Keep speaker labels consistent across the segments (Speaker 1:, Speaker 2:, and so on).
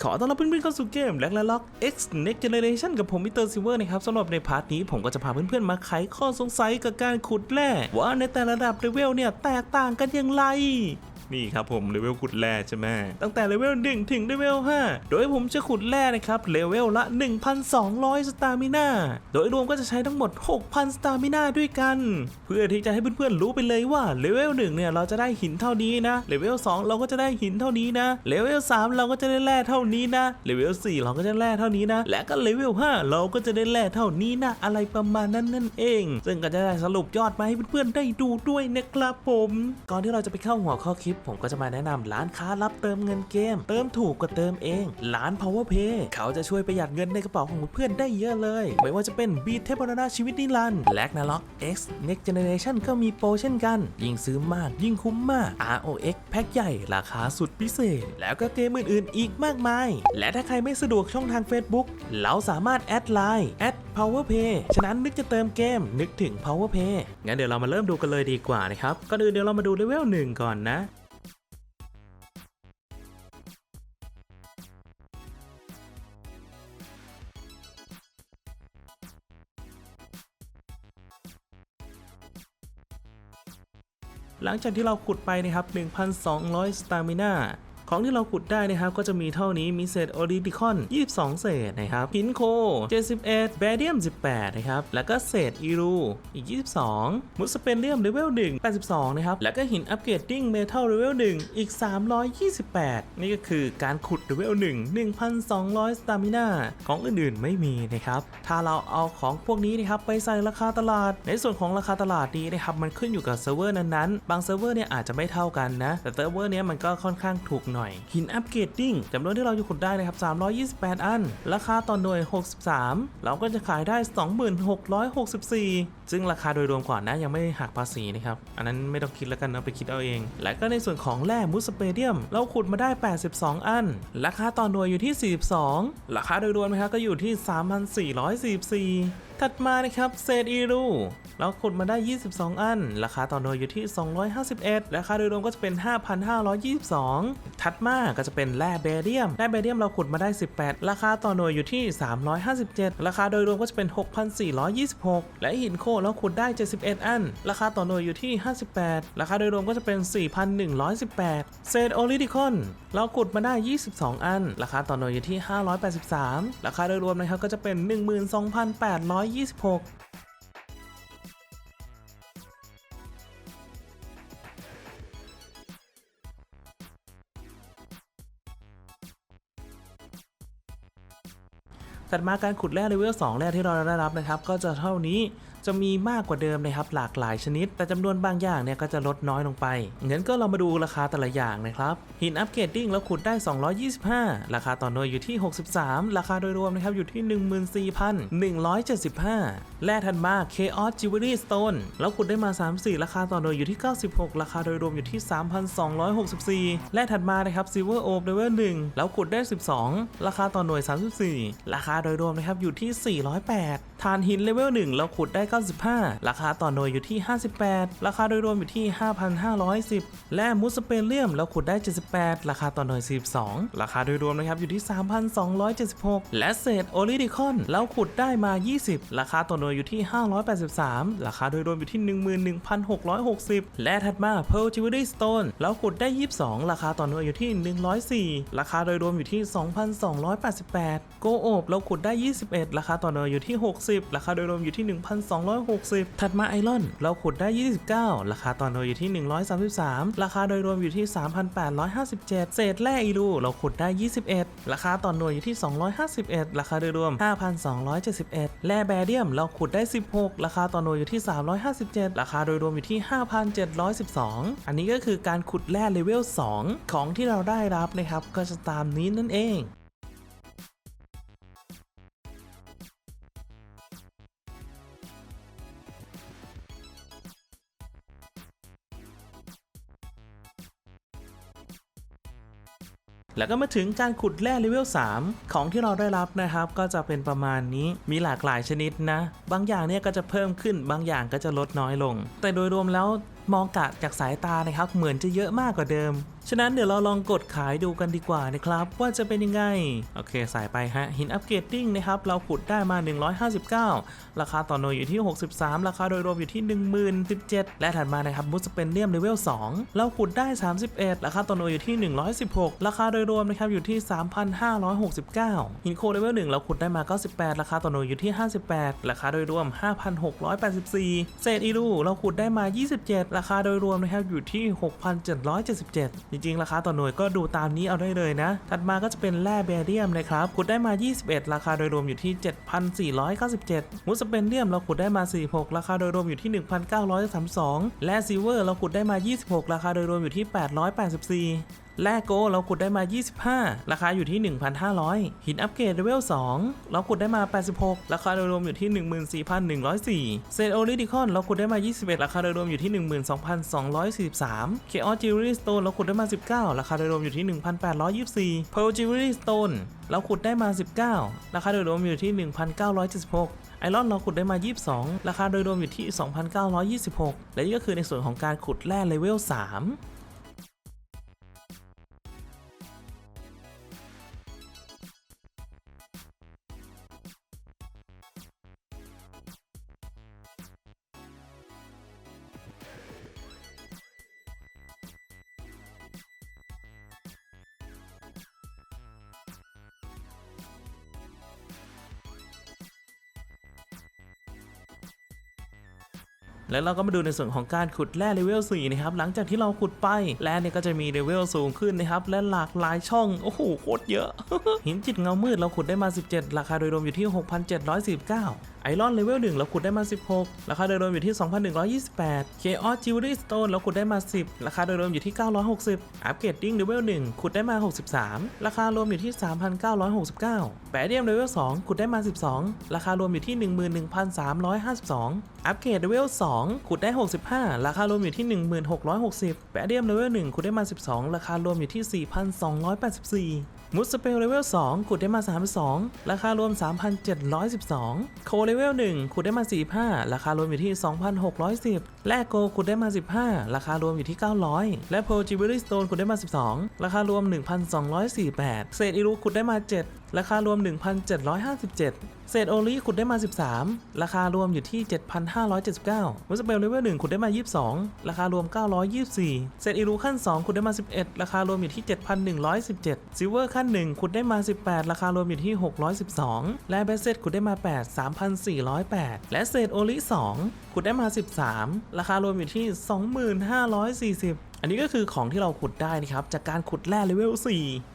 Speaker 1: ขอต้อนรับเพื่อนๆเข้าสู่เกมแล็กและล็อก X Next Generation กับผมมิสเตอร์ซิเวอร์นะครับสำหรับในพาร์ทนี้ผมก็จะพาเพื่อนๆมาไขข้อสงสัยกับการขุดแร่ว่าในแต่ละระดับเลเวลเนี่ยแตกต่างกันอย่างไร นี่ครับผมเลเวลขุดแร่ใช่ไหมตั้งแต่เลเวล1ถึงเลเวล5โดยผมจะขุดแร่นะครับเลเวลละ 1,200 สตามิน่าโดยรวมก็จะใช้ทั้งหมด 6,000 สตามิน่าด้วยกัน เพื่อที่จะให้เพื่อนๆรู้ไปเลยว่าเลเวล1เนี่ยเราจะได้หินเท่านี้นะเลเวล2เราก็จะได้หินเท่านี้นะเลเวล3เราก็จะได้แร่เท่านี้นะเลเวล4เราก็จะได้แร่เท่านี้นะ และก็เลเวล5เราก็จะได้แร่เท่านี้นะอะไรประมาณนั้นนั่นเอง ซึ่งก็จะได้สรุปยอดมาให้เพื่อนๆได้ดูด้วยนะครับผม ก่อนที่เราจะไปเข้าหัวข้อคลิปผมก็จะมาแนะนำร้านค้ารับเติมเงินเกม เติมถูกกว่าเติมเอง ร้าน Power Pay เขาจะช่วยประหยัดเงินในกระเป๋าของเพื่อนได้เยอะเลย ไม่ว่าจะเป็น Beat เทพนาชีวิตนิรันด์แลกนาล็อก X Next Generation ก็มีโปรเช่นกัน ยิ่งซื้อมากยิ่งคุ้มมาก ROX แพ็คใหญ่ราคาสุดพิเศษ แล้วก็เกมอื่นๆ อีกมากมาย และถ้าใครไม่สะดวกช่องทาง Facebook เราสามารถแอดไลน์แอด powerpay ฉะนั้นนึกจะเติมเกม นึกถึง powerpay งั้นเดี๋ยวเรามาเริ่มดูกันเลยดีกว่านะครับ ก่อนอื่นเดี๋ยวเรามาดูเลเวล1ก่อนนะ หลังจากที่เราขุดไปนะครับ 1,200สตามิน่า ของที่เราขุดได้นะครับก็จะมีเท่านี้มีเศษโอริดิคอน 22 เศษนะครับหินโค 71 แบเดียม 18 นะครับ แล้วก็เศษอีรูอีก 22 มุสเปนเลียมเลเวล 1 82 นะครับ แล้วก็หินอัปเกรดดิ้งเมทัลเลเวล 1 อีก 328 นี่ก็คือการขุดเลเวล 1 1,200 สตามิน่าของอื่นๆไม่มีนะครับ ถ้าเราเอาของพวกนี้นะครับไปใส่ราคาตลาด ในส่วนของราคาตลาดนี้นะครับมันขึ้นอยู่กับเซิร์ฟเวอร์นั้นๆ บางเซิร์ฟเวอร์เนี่ยอาจจะไม่เท่ากันนะ แต่เซิร์ฟเวอร์เนี้ยมันก็ค่อนข้างถูกหน่อยหินอัปเกรดดิ้งจำนวนที่เราจะขุดได้นะครับ 328 อัน ราคาต่อหน่วย 63 เราก็จะขายได้ 2664 ซึ่งราคาโดยรวมก่อนนะยังไม่หักภาษีนะครับ อันนั้นไม่ต้องคิดแล้วกันนะไปคิดเอาเอง และก็ในส่วนของแร่มุสเปเดียม เราขุดมาได้ 82 อัน ราคาต่อหน่วยอยู่ที่ 42 ราคาโดยรวมนะครับก็อยู่ที่ 3,444ถัดมานะครับเศษอีรูเราขุดมาได้ 22 อัน ราคาต่อหน่วยอยู่ที่ 251 ราคาโดยรวมก็จะเป็น 5,522 ถัดมาก็จะเป็นแร่เบเรียม แร่เบเรียมเราขุดมาได้ 18 ราคาต่อหน่วยอยู่ที่ 357 ราคาโดยรวมก็จะเป็น 6,426 และหินโคเราขุดได้ 71 อัน ราคาต่อหน่วยอยู่ที่ 58 ราคาโดยรวมก็จะเป็น 4,118 เศษโอลิดิคอนเราขุดมาได้ 22 อัน ราคาต่อหน่วยอยู่ที่ 583 ราคาโดยรวมนะครับก็จะเป็น 12,826ถัดมาการขุดแร่เลเวล2แร่ที่เราได้รับนะครับ ก็จะเท่านี้ จะมีมากกว่าเดิมนะครับหลากหลายชนิด แต่จำนวนบางอย่างเนี่ยก็จะลดน้อยลงไปงั้นก็เรามาดูราคาแต่ละอย่างนะครับหินอัปเกรดดิ้งเราขุดได้ 225 ราคาต่อหน่วยอยู่ที่ 63 ราคาโดยรวมนะครับอยู่ที่ 14,175 แร่ถัดมา Chaos Jewelry Stone เราขุดได้มา 34 ราคาต่อหน่วยอยู่ที่ 96 ราคาโดยรวมอยู่ที่ 3,264 แร่ถัดมานะครับ Silver Orb Level 1เราขุดได้ 12 ราคาต่อหน่วย 34 ราคาโดยรวมนะครับอยู่ที่ 408ฐานหินเลเวล1เราขุดได้95 ราคาต่อหน่วยอยู่ที่ 58 ราคาโดยรวมอยู่ที่ 5,510 และมุสเปเลียมเราขุดได้ 78 ราคาต่อหน่วย 42 ราคาโดยรวมนะครับอยู่ที่ 3,276 และเศษโอลิดิคอนเราขุดได้มา 20 ราคาต่อหน่วยอยู่ที่ 583 ราคาโดยรวมอยู่ที่ 11,660 และถัดมา Pearl Jewelry Stone เราขุดได้ 22 ราคาต่อหน่วยอยู่ที่ 104 ราคาโดยรวมอยู่ที่ 2,288 โกโอบเราขุดได้ 21 ราคาต่อหน่วยอยู่ที่ 60 ราคาโดยรวมอยู่ที่1,260 ถัดมาไอรอน เราขุดได้ 29 ราคาต่อหน่วยอยู่ที่ 133 ราคาโดยรวมอยู่ที่ 3,857 เศษแร่อีรูเราขุดได้ 21 ราคาต่อหน่วยอยู่ที่ 251 ราคาโดยรวม 5,271 แร่แบเดียมเราขุดได้ 16 ราคาต่อหน่วยอยู่ที่ 357 ราคาโดยรวมอยู่ที่ 5,712 อันนี้ก็คือการขุดแร่เลเวล 2 ของที่เราได้รับนะครับก็จะตามนี้นั่นเอง แล้วก็มาถึงการขุดแร่เลเวล 3 ของที่เราได้รับนะครับ ก็จะเป็นประมาณนี้มีหลากหลายชนิดนะ บางอย่างเนี่ยก็จะเพิ่มขึ้นบางอย่างก็จะลดน้อยลง แต่โดยรวมแล้วมองกะจากสายตานะครับ เหมือนจะเยอะมากกว่าเดิม ฉะนั้นเดี๋ยวเราลองกดขายดูกันดีกว่านะครับว่าจะเป็นยังไง โอเคใส่ไปฮะ หินอัปเกรดดิ้งนะครับ เราขุดได้มา 159 ราคาต่อหน่วยอยู่ที่ 63 ราคาโดยรวมอยู่ที่ 1017 และถัดมานะครับมุสเปนเลียมเลเวล 2 เราขุดได้ 31 ราคาต่อหน่วยอยู่ที่ 116 ราคาโดยรวมนะครับอยู่ที่ 3,569 หินโคเลเวล 1 เราขุดได้มา 98 ราคาต่อหน่วยอยู่ที่ 58 ราคาโดยรวม 5,684 เศษอีรูเราขุดได้มา 27 ราคาโดยรวมนะครับอยู่ที่ 6,777จริงๆ ราคาต่อหน่วยก็ดูตามนี้เอาได้เลยนะ ถัดมาก็จะเป็นแร่เบเรียมนะครับขุดได้มา 21 ราคาโดยรวมอยู่ที่ 7,497 มุสเปนเดียมเราขุดได้มา 46 ราคาโดยรวมอยู่ที่ 1,932 และซิลเวอร์เราขุดได้มา 26 ราคาโดยรวมอยู่ที่ 884 แร่โกเราขุดได้มา 25 ราคาอยู่ที่ 1,500 หินอัปเกรดเลเวล 2 เราขุดได้มา 86 ราคาโดยรวมอยู่ที่ 14,104เศษโอริดิคอนเราขุดได้มา 21 ราคาโดยรวมอยู่ที่ 12,243 เคออจิวเวลรี่สโตนเราขุดได้มา 19 ราคาโดยรวมอยู่ที่ 1,824 เพ r ร์จิวเวลรี่สโตนเราขุดได้มา 19 ราคาโดยรวมอยู่ที่ 1,976ไอรอนเราขุดได้มา 22 ราคาโดยรวมอยู่ที่ 2,926 และนี่ก็คือในส่วนของการขุดแร่เลเวล 3 แล้วเราก็มาดูในส่วนของการขุดแร่เลเวล4นะครับ หลังจากที่เราขุดไปแร่เนี่ยก็จะมีเลเวลสูงขึ้นนะครับ และหลากหลายช่อง โอ้โห โคตรเยอะ หินจิตเงามืดเราขุดได้มา 17 ราคาโดยรวมอยู่ที่ 6,749ไอรอนเลเวล1เราขุดได้มา 16 ราคาโดยรวมอยู่ที่ 2,128เคออสจิวเวลรี่สโตนเราขุดได้มา 10 ราคาโดยรวมอยู่ที่ 960อัปเกรดดิ้งเลเวล1ขุดได้มา 63 ราคารวมอยู่ที่ 3,969แปดเดียมเลเวล2ขุดได้มา 12 ราคารวมอยู่ที่ 11,352 อัปเกรดเลเวล2ขุดได้ 65 ราคารวมอยู่ที่ 1660แปดเดียมเลเวล1ขุดได้มา 12 ราคารวมอยู่ที่ 4,284 มุสเปลเลเวล2ขุดได้มา 32 ราคารวม 3,712 โคเลเวล1ขุดได้มา 45 ราคารวมอยู่ที่ 2,610แลกโกขุดได้มา 15 ราคารวมอยู่ที่ 900 และโพจิบิลิสโตนขุดได้มา 12 ราคารวม 1,248 เศษอิรุขุดได้มา 7 ราคารวม 1,757 เศษโอลีขุดได้มา 13 ราคารวมอยู่ที่ 7,579มุสเปลเลเวล1ขุดได้มา 22 ราคารวม 924 เศษอิรูขั้น 2 ขุดได้มา 11 ราคารวมอยู่ที่ 7,117 ซิลเวอร์ขั้น 1 ขุดได้มา 18 ราคารวมอยู่ที่ 612 และเบสเซตขุดได้มา 8 3,408 และเศษโอลี2ขุดได้มา 13 ราคารวมอยู่ที่ 2540 อันนี้ก็คือของที่เราขุดได้นะครับ จากการขุดแร่เลเวล4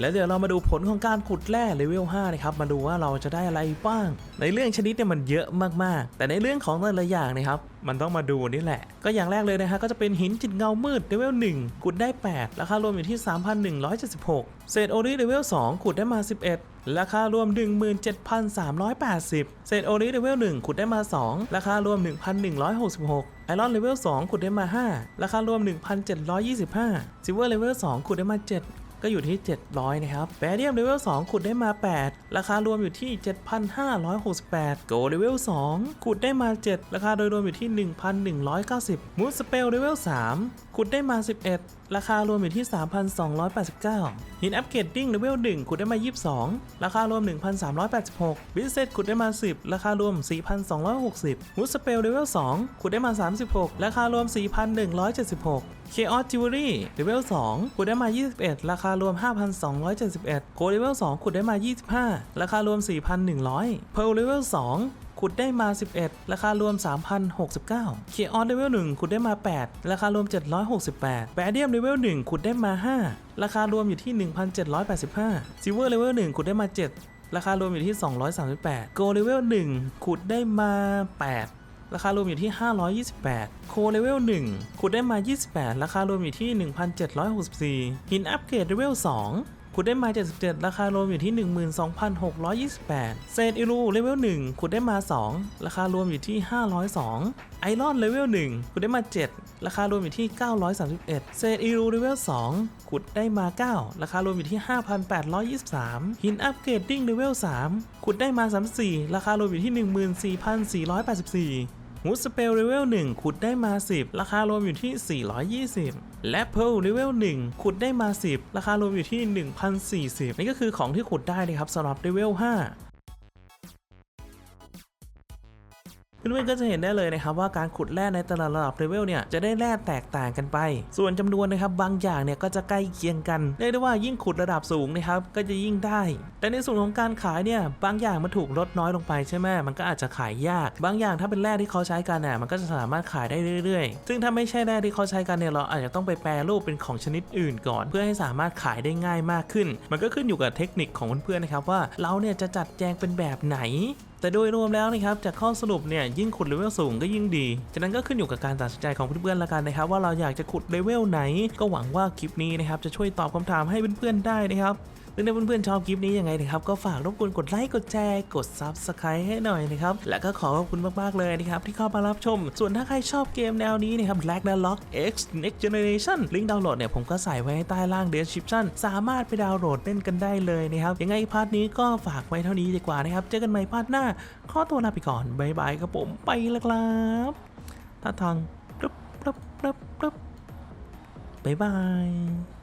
Speaker 1: แล้วเดี๋ยวเรามาดูผลของการขุดแร่เลเวล5นะครับมาดูว่าเราจะได้อะไรบ้าง ในเรื่องชนิดเนี่ยมันเยอะมากๆ แต่ในเรื่องของแต่ละอย่างนะครับมันต้องมาดูนี่แหละ ก็อย่างแรกเลยนะฮะก็จะเป็นหินจิตเงามืดเลเวล1ขุดได้ 8 ราคารวมอยู่ที่ 3,176 เศษโอริเลเวล2ขุดได้มา 11 ราคารวม 17,380 เศษโอริเลเวล1ขุดได้มา 2 ราคารวม 1,166 ไอรอนเลเวล2ขุดได้มา 5 ราคารวม 1,725 ซิลเวอร์เลเวล2ขุดได้มา 7 ก็อยู่ที่ 700 นะครับแบเดียมเลเวล2ขุดได้มา 8 ราคารวมอยู่ที่ 7,568 โกเลเวล2ขุดได้มา 7 ราคาโดยรวมอยู่ที่ 1,190 มูสเปลเลเวล3ขุดได้มา 11 ราคารวมอยู่ที่ 3,289 หินอัปเกรดดิ้งเลเวล1ขุดได้มา 22 ราคารวม 1,386 บิสเซตขุดได้มา 10 ราคารวม 4,260 มูสเปลเลเวล2ขุดได้มา 36 ราคารวม 4,176เคออสจิวเวลรี่เลเวล2ขุดได้มา 21 ราคารวม 5,271โกเลเวล2ขุดได้มา 25 ราคารวม 4,100เพลเลเวล2ขุดได้มา 11 ราคารวม 3,069เคออสเลเวล1ขุดได้มา 8 ราคารวม 768แบเดียมเลเวล1ขุดได้มา 5 ราคารวมอยู่ที่ 1,785ซิลเวอร์เลเวล1ขุดได้มา 7 ราคารวมอยู่ที่ 238 โกเลเวล1ขุดได้มา 8 ราคารวมอยู่ที่ 528 โคเลเวล 1 ขุดได้มา 28 ราคารวมอยู่ที่ 1,764 หินอัปเกรดเลเวล 2ขุดได้มา 77 ราคารวมอยู่ที่ 12,628เศษอิรูเลเวล 1 ขุดได้มา 2 ราคารวมอยู่ที่ 502 ไอรอนเลเวล 1 ขุดได้มา 7 ราคารวมอยู่ที่ 931เศษอิรูเลเวล 2 ขุดได้มา 9 ราคารวมอยู่ที่ 5,823 หินอัปเกรดดิ้งเลเวล 3 ขุดได้มา 34 ราคารวมอยู่ที่ 14,484 ฮูสเปลเลเวล1ขุดได้มา 10 ราคารวมอยู่ที่ 420 และเพ a ลเลเวล1ขุดได้มา 10 ราคารวมอยู่ที่ 1,040 นี่ก็คือของที่ขุดได้นะครับสำหรับเลเวล5 เพื่อนๆก็จะเห็นได้เลยนะครับว่าการขุดแร่ในแต่ละระดับเลเวลเนี่ยจะได้แร่แตกต่างกันไป ส่วนจำนวนนะครับบางอย่างเนี่ยก็จะใกล้เคียงกันเรียกได้ว่ายิ่งขุดระดับสูงนะครับก็จะยิ่งได้ แต่ในส่วนของการขายเนี่ยบางอย่างมันถูกลดน้อยลงไปใช่ไหมมันก็อาจจะขายยาก บางอย่างถ้าเป็นแร่ที่เขาใช้กันน่ะมันก็จะสามารถขายได้เรื่อยๆ ซึ่งถ้าไม่ใช่แร่ที่เขาใช้กันเนี่ยเราอาจจะต้องไปแปรรูปเป็นของชนิดอื่นก่อน เพื่อให้สามารถขายได้ง่ายมากขึ้น มันก็ขึ้นอยู่กับเทคนิคของเพื่อนๆนะครับว่าเราเนี่ยจะจัดแจงเป็นแบบไหน แต่โดยรวมแล้วนะครับจากข้อสรุปเนี่ยยิ่งขุดเลเวลสูงก็ยิ่งดีฉะนั้นก็ขึ้นอยู่กับการตัดสินใจของเพื่อนๆละกันนะครับ ว่าเราอยากจะขุดเลเวลไหน ก็หวังว่าคลิปนี้นะครับจะช่วยตอบคำถามให้เพื่อนๆได้นะครับ หรือถ้าเพื่อนๆชอบคลิปนี้ยังไงนะครับก็ฝากรบกวนกดไลค์กดแชร์กด Subscribe ให้หน่อยนะครับและก็ขอขอบคุณมากๆเลยนะครับที่เข้ามารับชม ส่วนถ้าใครชอบเกมแนวนี้นะครับ Ragnarok X Next Generation ลิงก์ดาวน์โหลดเนี่ยผมก็ใส่ไว้ใต้ล่าง description สามารถไปดาวน์โหลดเล่นกันได้เลยนะครับยังไงพาร์ทนี้ก็ฝากไว้เท่านี้ดีกว่านะครับเจอกันใหม่พาร์ทหน้าขอตัวลาไปก่อนบ๊ายบายครับผมไปแล้วครับท่าทางปึ๊บปึ๊บปึ๊บปึ๊บบ๊ายบาย